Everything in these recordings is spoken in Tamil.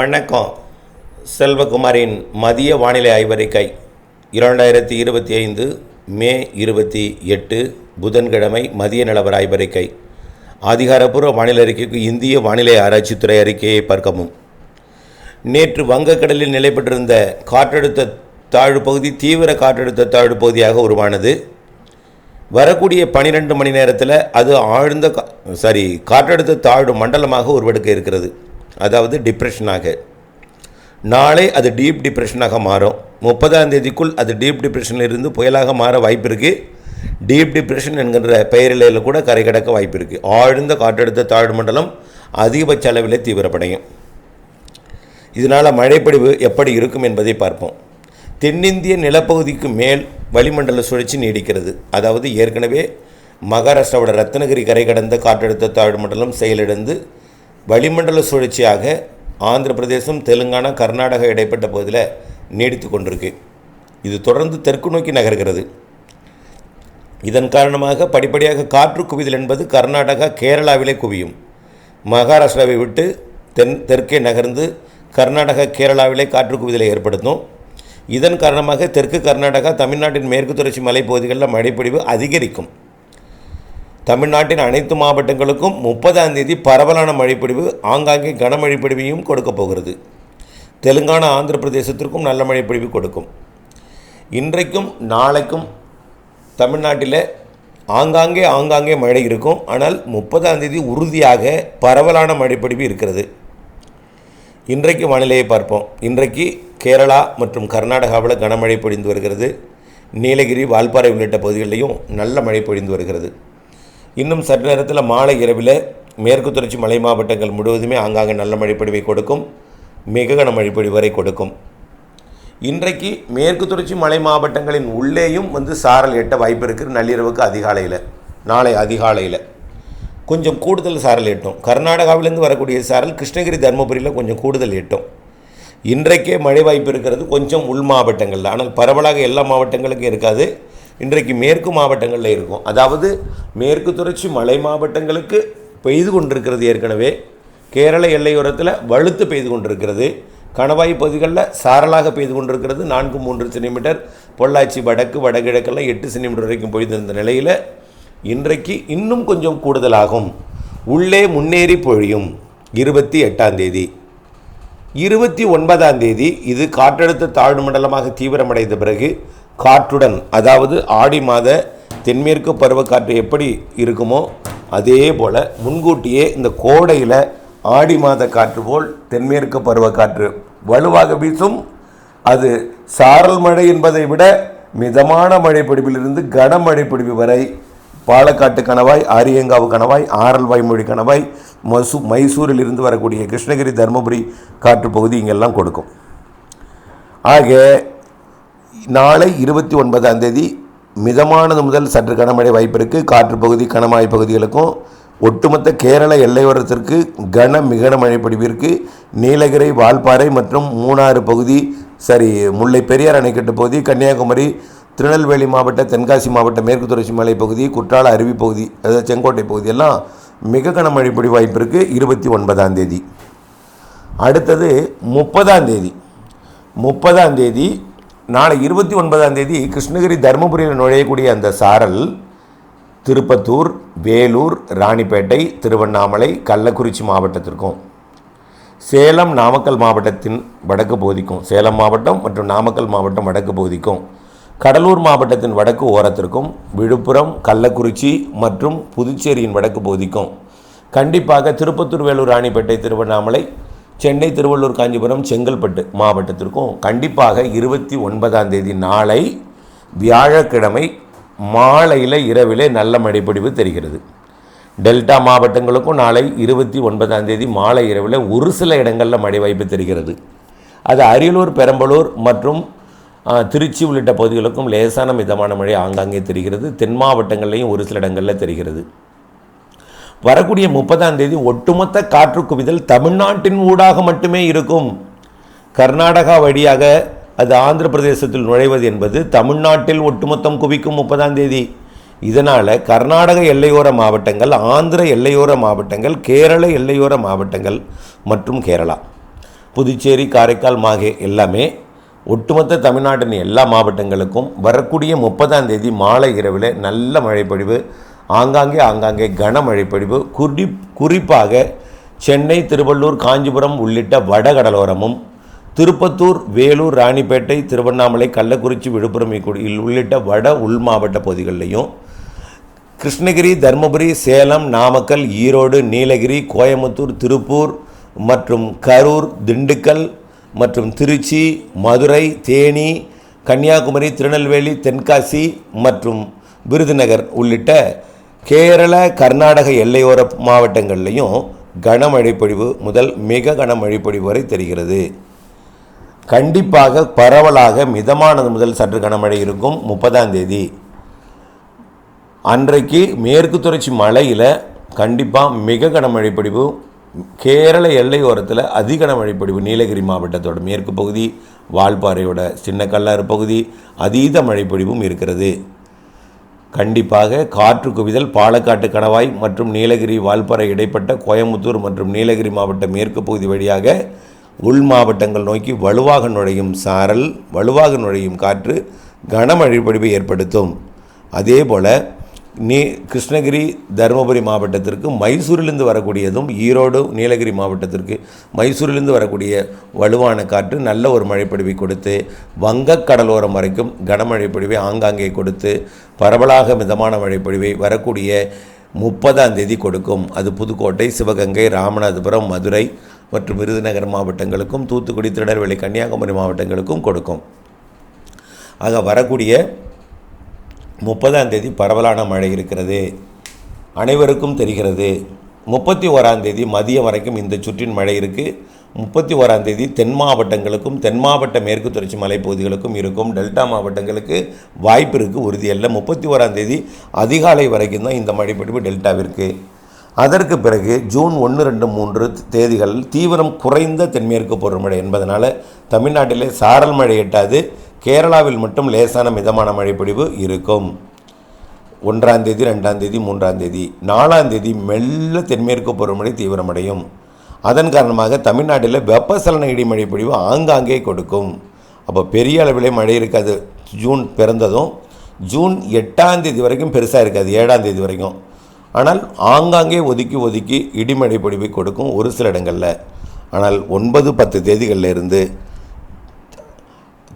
வணக்கம். செல்வகுமாரின் மதிய வானிலை ஆய்வறிக்கை இரண்டாயிரத்தி இருபத்தி ஐந்து மே இருபத்தி எட்டு புதன்கிழமை மதிய நிலவர ஆய்வறிக்கை. அதிகாரப்பூர்வ வானிலை அறிக்கைக்கு இந்திய வானிலை ஆராய்ச்சித்துறை அறிக்கையை பார்க்கவும். நேற்று வங்கக்கடலில் நிலை பெற்றிருந்த காற்றழுத்த தாழ்வு பகுதி தீவிர காற்றழுத்த தாழ்வு பகுதியாக உருவானது. வரக்கூடிய பனிரெண்டு மணி நேரத்தில் அது ஆழ்ந்த கா- சாரி காற்றழுத்த தாழ்வு மண்டலமாக உருவெடுக்க இருக்கிறது. அதாவது டிப்ரெஷனாக நாளை அது டீப் டிப்ரெஷனாக மாறும். முப்பதாம் தேதிக்குள் அது டீப் டிப்ரெஷனிலிருந்து புயலாக மாற வாய்ப்பு இருக்குது டீப் டிப்ரெஷன் என்கின்ற பெயரிலையில் கூட கரை கடக்க வாய்ப்பு இருக்குது ஆழ்ந்த காற்றழுத்த தாழ்வு மண்டலம் அதிகபட்ச அளவில் தீவிரப்படையும் இதனால் மழைப்பொழிவு எப்படி இருக்கும் என்பதை பார்ப்போம். தென்னிந்திய நிலப்பகுதிக்கு மேல் வளிமண்டல சுழற்சி நீடிக்கிறது. அதாவது ஏற்கனவே மகாராஷ்டிராவோட ரத்னகிரி கரை கடந்த காற்றழுத்த தாழ்வு மண்டலம் செயலிழந்து வளிமண்டல சுழற்சியாக ஆந்திர பிரதேசம் தெலுங்கானா கர்நாடகா இடைப்பட்ட பகுதியில் நீடித்து கொண்டிருக்கு. இது தொடர்ந்து தெற்கு நோக்கி நகர்கிறது. இதன் காரணமாக படிப்படியாக காற்று குவிதல் என்பது கர்நாடகா கேரளாவிலே குவியும். மகாராஷ்டிராவை விட்டு தென் தெற்கே நகர்ந்து கர்நாடகா கேரளாவிலே காற்று குவிதலை ஏற்படுத்தும். இதன் காரணமாக தெற்கு கர்நாடகா தமிழ்நாட்டின் மேற்கு தொடர்ச்சி மலைப்பகுதிகளில் மழைப்பொழிவு அதிகரிக்கும். தமிழ்நாட்டின் அனைத்து மாவட்டங்களுக்கும் முப்பதாம் தேதி பரவலான மழைப்பொழிவு ஆங்காங்கே கனமழைப்பொழிவையும் கொடுக்க போகிறது. தெலுங்கானா ஆந்திர பிரதேசத்திற்கும் நல்ல மழைப்பொழிவு கொடுக்கும். இன்றைக்கும் நாளைக்கும் தமிழ்நாட்டில் ஆங்காங்கே ஆங்காங்கே மழை இருக்கும். ஆனால் முப்பதாம் தேதி உறுதியாக பரவலான மழைப்பொழிவு இருக்கிறது. இன்றைக்கு வானிலையை பார்ப்போம். இன்றைக்கு கேரளா மற்றும் கர்நாடகாவில் கனமழை பொழிந்து வருகிறது. நீலகிரி வால்பாறை உள்ளிட்ட பகுதிகளிலையும் நல்ல மழை பொழிந்து வருகிறது. இன்னும் சற்று நேரத்தில் மாலை இரவில் மேற்கு தொடர்ச்சி மலை மாவட்டங்கள் முழுவதுமே ஆங்காங்கே நல்ல மழைப்பொழிவை கொடுக்கும். மிக கன பொழிவு வரை கொடுக்கும். இன்றைக்கு மேற்கு தொடர்ச்சி மலை மாவட்டங்களின் உள்ளேயும் வந்து சாரல் எட்ட வாய்ப்பு இருக்குது நள்ளிரவுக்கு அதிகாலையில் நாளை அதிகாலையில். கொஞ்சம் கூடுதல் சாரல் எட்டும். கர்நாடகாவிலேருந்து வரக்கூடிய சாரல் கிருஷ்ணகிரி தருமபுரியில் கொஞ்சம் கூடுதல் எட்டும். இன்றைக்கே மழை வாய்ப்பு இருக்கிறது. கொஞ்சம் உள் மாவட்டங்களில். ஆனால் பரவலாக எல்லா மாவட்டங்களுக்கும் இருக்காது. இன்றைக்கு மேற்கு மாவட்டங்களில் இருக்கும். அதாவது மேற்கு தொடர்ச்சி மலை மாவட்டங்களுக்கு பெய்து கொண்டிருக்கிறது ஏற்கனவே. கேரள எல்லையோரத்தில் வலுத்து பெய்து கொண்டிருக்கிறது. கணவாய் பகுதிகளில் சாரலாக பெய்து கொண்டிருக்கிறது. நான்கு மூன்று சென்டிமீட்டர் பொள்ளாச்சி வடக்கு வடகிழக்கெல்லாம் எட்டு சென்டிமீட்டர் வரைக்கும் பொய்திருந்த நிலையில் இன்றைக்கு இன்னும் கொஞ்சம் கூடுதலாகும். உள்ளே முன்னேறி பொழியும் இருபத்தி எட்டாம் தேதி. இருபத்தி ஒன்பதாம் தேதி இது காற்றழுத்த தாழ்வு மண்டலமாக தீவிரமடைந்த பிறகு காற்றுடன் அதாவது ஆடி மாத தென்மேற்கு பருவக்காற்று எப்படி இருக்குமோ அதே போல் முன்கூட்டியே இந்த கோடையில் ஆடி மாத காற்று போல் தென்மேற்கு பருவக்காற்று வலுவாக வீசும். அது சாரல் மழை என்பதை விட மிதமான மழைப்பிடிப்பிலிருந்து பொழிவிலிருந்து கனமழை வரை பாலக்காட்டு கணவாய் ஆரியங்காவு கணவாய் ஆரல் வாய்மொழி கணவாய் மசூ மைசூரில் இருந்து வரக்கூடிய கிருஷ்ணகிரி தருமபுரி காற்று பகுதி இங்கெல்லாம் கொடுக்கும். ஆக நாளை இருபத்தி ஒன்பதாம் தேதி மிதமானது முதல் சற்று கனமழை வாய்ப்பு இருக்குது காற்று பகுதி கனமாய் பகுதிகளுக்கும் ஒட்டுமொத்த கேரள எல்லையோரத்திற்கு கன மிகன மழை பொழிவிற்கு நீலகிரி வால்பாறை மற்றும் மூணாறு பகுதி சரி முல்லை பெரியார் அணைக்கட்டு பகுதி கன்னியாகுமரி திருநெல்வேலி மாவட்ட தென்காசி மாவட்ட மேற்கு தொடர்ச்சி மலை பகுதி குற்றால அருவி பகுதி அதாவது செங்கோட்டை பகுதியெல்லாம் மிக கனமழை பொழிவு வாய்ப்பு இருக்குது இருபத்தி ஒன்பதாம் தேதி. அடுத்தது முப்பதாம் தேதி. முப்பதாம் தேதி நாளை இருபத்தி ஒன்பதாம் தேதி கிருஷ்ணகிரி தருமபுரியில் நுழையக்கூடிய அந்த சாரல் திருப்பத்தூர் வேலூர் ராணிப்பேட்டை திருவண்ணாமலை கள்ளக்குறிச்சி மாவட்டத்திற்கும் சேலம் நாமக்கல் மாவட்டத்தின் வடக்கு பகுதிக்கும் சேலம் மாவட்டம் மற்றும் நாமக்கல் மாவட்டம் வடக்கு பகுதிக்கும் கடலூர் மாவட்டத்தின் வடக்கு ஓரத்திற்கும் விழுப்புரம் கள்ளக்குறிச்சி மற்றும் புதுச்சேரியின் வடக்கு பகுதிக்கும் கண்டிப்பாக திருப்பத்தூர் வேலூர் ராணிப்பேட்டை திருவண்ணாமலை சென்னை திருவள்ளூர் காஞ்சிபுரம் செங்கல்பட்டு மாவட்டத்திற்கும் கண்டிப்பாக இருபத்தி ஒன்பதாம் தேதி நாளை வியாழக்கிழமை மாலையில் இரவிலே நல்ல மழைப்பொடிவு தெரிகிறது. டெல்டா மாவட்டங்களுக்கும் நாளை இருபத்தி ஒன்பதாம் தேதி மாலை இரவில் ஒரு சில இடங்களில் மழை வாய்ப்பு தெரிகிறது. அது அரியலூர் பெரம்பலூர் மற்றும் திருச்சி உள்ளிட்ட பகுதிகளுக்கும் லேசான மிதமான மழை ஆங்காங்கே தெரிகிறது. தென் மாவட்டங்கள்லேயும் ஒரு சில இடங்களில் தெரிகிறது. வரக்கூடிய முப்பதாம் தேதி ஒட்டுமொத்த காற்று குவிதல் தமிழ்நாட்டின் ஊடாக மட்டுமே இருக்கும். கர்நாடகா வழியாக அது ஆந்திர பிரதேசத்தில் நுழைவது என்பது தமிழ்நாட்டில் ஒட்டுமொத்தம் குவிக்கும் முப்பதாம் தேதி. இதனால் கர்நாடக எல்லையோர மாவட்டங்கள் ஆந்திர எல்லையோர மாவட்டங்கள் கேரள எல்லையோர மாவட்டங்கள் மற்றும் கேரளா புதுச்சேரி காரைக்கால் மாகே எல்லாமே ஒட்டுமொத்த தமிழ்நாட்டின் எல்லா மாவட்டங்களுக்கும் வரக்கூடிய முப்பதாம் தேதி மாலை இரவில் நல்ல மழைப்பொழிவு ஆங்காங்கே ஆங்காங்கே கனமழைப்பொழிவு குறி குறிப்பாக சென்னை திருவள்ளூர் காஞ்சிபுரம் உள்ளிட்ட வடகடலோரமும் திருப்பத்தூர் வேலூர் ராணிப்பேட்டை திருவண்ணாமலை கள்ளக்குறிச்சி விழுப்புரம் உள்ளிட்ட வட உள் மாவட்ட பகுதிகளிலையும் கிருஷ்ணகிரி தருமபுரி சேலம் நாமக்கல் ஈரோடு நீலகிரி கோயம்புத்தூர் திருப்பூர் மற்றும் கரூர் திண்டுக்கல் மற்றும் திருச்சி மதுரை தேனி கன்னியாகுமரி திருநெல்வேலி தென்காசி மற்றும் விருதுநகர் உள்ளிட்ட கேரள கர்நாடக எல்லையோர மாவட்டங்கள்லையும் கனமழை பொழிவு முதல் மிக கனமழை பொழிவு வரை தெரிகிறது. கண்டிப்பாக பரவலாக மிதமானது முதல் சற்று கனமழை இருக்கும் முப்பதாம் தேதி. அன்றைக்கு மேற்கு தொடர்ச்சி மலையில் கண்டிப்பாக மிக கனமழை பொழிவு கேரள எல்லையோரத்தில் அதிக கனமழை பொழிவு நீலகிரி மாவட்டத்தோட மேற்கு பகுதி வால்பாறையோட சின்ன கல்லாறு பகுதி அதீத மழை பொழிவும் இருக்கிறது. கண்டிப்பாக காற்று குவிதல் பாலக்காட்டு கணவாய் மற்றும் நீலகிரி வால்பாறை இடைப்பட்ட கோயம்புத்தூர் மற்றும் நீலகிரி மாவட்ட மேற்கு பகுதி வழியாக உள் மாவட்டங்கள் நோக்கி வலுவாக நுழையும் சாரல் வலுவாக நுழையும் காற்று கனமழை பொழிவை ஏற்படுத்தும். அதேபோல் நீ கிருஷ்ணகிரி தருமபுரி மாவட்டத்திற்கு மைசூரிலிருந்து வரக்கூடியதும் ஈரோடு நீலகிரி மாவட்டத்திற்கு மைசூரிலிருந்து வரக்கூடிய வலுவான காற்று நல்ல ஒரு மழைப்பொழிவை கொடுத்து வங்கக் கடலோரம் வரைக்கும் கனமழை பொழிவை ஆங்காங்கே கொடுத்து பரவலாக மிதமான மழைப்பொழிவை வரக்கூடிய முப்பதாம் தேதி கொடுக்கும். அது புதுக்கோட்டை சிவகங்கை ராமநாதபுரம் மதுரை மற்றும் விருதுநகர் மாவட்டங்களுக்கும் தூத்துக்குடி திருநெல்வேலி கன்னியாகுமரி மாவட்டங்களுக்கும் கொடுக்கும். ஆக வரக்கூடிய முப்பதாம் தேதி பரவலான மழை இருக்கிறது. அனைவருக்கும் தெரிகிறது முப்பத்தி ஓராம் தேதி மதியம் வரைக்கும் இந்த சுற்றின் மழை இருக்குது முப்பத்தி ஓராம் தேதி தென் மாவட்டங்களுக்கும் தென் மாவட்ட மேற்கு தொடர்ச்சி மலைப்பகுதிகளுக்கும் இருக்கும். டெல்டா மாவட்டங்களுக்கு வாய்ப்பு இருக்குது உறுதியல்ல முப்பத்தி ஓராம் தேதி அதிகாலை வரைக்கும் தான் இந்த மழைப்பிடிப்பு டெல்டாவிற்கு. அதற்கு பிறகு ஜூன் ஒன்று ரெண்டு மூன்று தேதிகள் தீவிரம் குறைந்த தென்மேற்கு பருவமழை என்பதனால் தமிழ்நாட்டிலே சாரல் மழை எட்டாது. கேரளாவில் மட்டும் லேசான மிதமான மழைப்பொழிவு இருக்கும். ஒன்றாம் தேதி ரெண்டாம் தேதி மூன்றாம் தேதி நாலாம் தேதி மெல்ல தென்மேற்கு பருவமழை தீவிரமடையும். அதன் காரணமாக தமிழ்நாட்டில் வெப்பசலன இடிமழை பொழிவு ஆங்காங்கே கொடுக்கும். அப்போ பெரிய அளவிலே மழை இருக்காது. ஜூன் பிறந்ததும் ஜூன் எட்டாம் தேதி வரைக்கும் பெருசாக இருக்காது. ஏழாம் தேதி வரைக்கும். ஆனால் ஆங்காங்கே ஒதுக்கி ஒதுக்கி இடிமழை பொழிவை கொடுக்கும் ஒரு சில இடங்களில். ஆனால் ஒன்பது பத்து தேதிகளில் இருந்து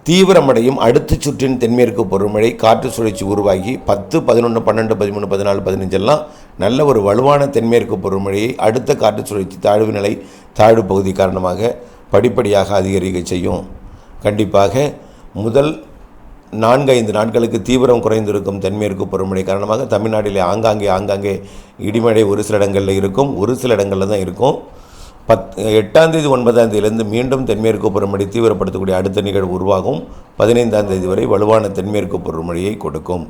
தீவிரமடையும் அடுத்த சுற்றின் தென்மேற்கு பருவமழை காற்று சுழற்சி உருவாகி பத்து பதினொன்று பன்னெண்டு பதிமூணு பதினாலு பதினஞ்செல்லாம் நல்ல ஒரு வலுவான தென்மேற்கு பருவமழையை அடுத்த காற்று சுழற்சி தாழ்வு நிலை தாழ்வு பகுதி காரணமாக படிப்படியாக அதிகரிக்க செய்யும். கண்டிப்பாக முதல் நான்கு ஐந்து நாட்களுக்கு தீவிரம் குறைந்திருக்கும் தென்மேற்கு பருவமழை காரணமாக தமிழ்நாட்டிலே ஆங்காங்கே ஆங்காங்கே இடிமழை ஒரு சில இடங்களில் இருக்கும் ஒரு சில இடங்களில் தான் இருக்கும். பத் எட்டாம் தேதி ஒன்பதாம் தேதியிலிருந்து மீண்டும் தென்மேற்கு பருவமழை தீவிரப்படுத்தக்கூடிய அடுத்த நிகழ்வு உருவாகும். பதினைந்தாம் தேதி வரை வலுவான தென்மேற்கு பருவமழையை கொடுக்கும்.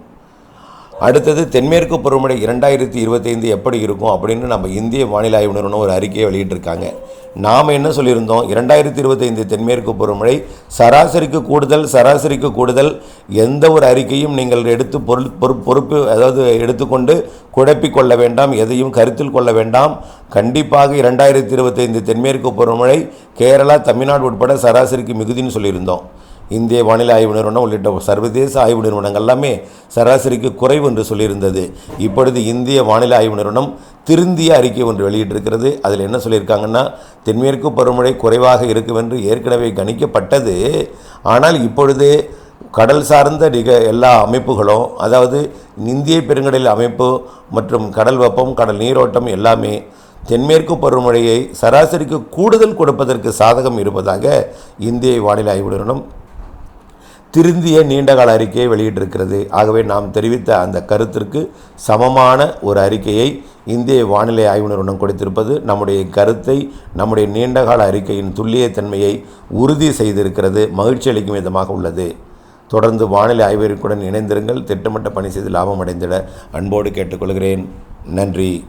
அடுத்தது தென்மேற்கு பருவமழை இரண்டாயிரத்தி இருபத்தைந்து எப்படி இருக்கும் அப்படின்னு நம்ம இந்திய வானிலை ஆய்வு நிறுவனம் ஒரு அறிக்கையை வெளியிட்டிருக்காங்க. நாம் என்ன சொல்லியிருந்தோம்? இரண்டாயிரத்தி இருபத்தைந்து தென்மேற்கு பருவமழை சராசரிக்கு கூடுதல் சராசரிக்கு கூடுதல் எந்த ஒரு அறிக்கையும் நீங்கள் எடுத்து பொருள் பொறு- பொறுப்பு அதாவது எடுத்துக்கொண்டு குழப்பிக் கொள்ள வேண்டாம் எதையும் கருத்தில் கொள்ள வேண்டாம். கண்டிப்பாக இரண்டாயிரத்தி இருபத்தைந்து தென்மேற்கு பருவமழை கேரளா தமிழ்நாடு உட்பட சராசரிக்கு மிகுதின்னு சொல்லியிருந்தோம். இந்திய வானிலை ஆய்வு நிறுவனம் உள்ளிட்ட சர்வதேச ஆய்வு நிறுவனங்கள் எல்லாமே சராசரிக்கு குறைவு என்று சொல்லியிருந்தது. இப்பொழுது இந்திய வானிலை ஆய்வு நிறுவனம் திருந்திய அறிக்கை ஒன்று வெளியிட்டிருக்கிறது. அதில் என்ன சொல்லியிருக்காங்கன்னா தென்மேற்கு பருவமழை குறைவாக இருக்கும் என்று ஏற்கனவே கணிக்கப்பட்டது. ஆனால் இப்பொழுது கடல் சார்ந்த நிக எல்லா அமைப்புகளும் அதாவது இந்திய பெருங்கடல் அமைப்பு மற்றும் கடல் வெப்பம் கடல் நீரோட்டம் எல்லாமே தென்மேற்கு பருவமழையை சராசரிக்கு கூடுதல் கொடுப்பதற்கு சாதகம் இருப்பதாக இந்திய வானிலை ஆய்வு நிறுவனம் திருந்திய நீண்டகால அறிக்கையை வெளியிட்டிருக்கிறது. ஆகவே நாம் தெரிவித்த அந்த கருத்திற்கு சமமான ஒரு அறிக்கையை இந்திய வானிலை ஆய்வு நிறுவனம் கொடுத்திருப்பது நம்முடைய கருத்தை நம்முடைய நீண்டகால அறிக்கையின் துல்லியத்தன்மையை உறுதி செய்திருக்கிறது மகிழ்ச்சி அளிக்கும் விதமாக உள்ளது. தொடர்ந்து வானிலை ஆய்வறிக்குடன் இணைந்திருங்கள். திட்டமிட்ட பணி செய்து லாபம் அடைந்திட அன்போடு கேட்டுக்கொள்கிறேன். நன்றி.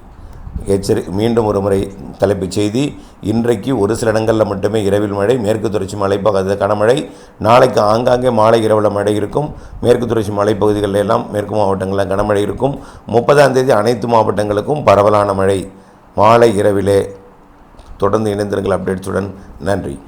எச்சரி மீண்டும் ஒரு முறை தலைப்புச் செய்தி. இன்றைக்கு ஒரு சில இடங்களில் மட்டுமே இரவில் மழை மேற்கு தொடர்ச்சி மலைப்பகுதி கனமழை நாளைக்கு ஆங்காங்கே மாலை இரவில் மழை இருக்கும். மேற்கு தொடர்ச்சி மலைப்பகுதிகளில் எல்லாம் மேற்கு மாவட்டங்களில் கனமழை இருக்கும். முப்பதாம் தேதி அனைத்து மாவட்டங்களுக்கும் பரவலான மழை. மாலை இரவிலே தொடர்ந்து இணைந்திருங்கள் அப்டேட்ஸுடன். நன்றி.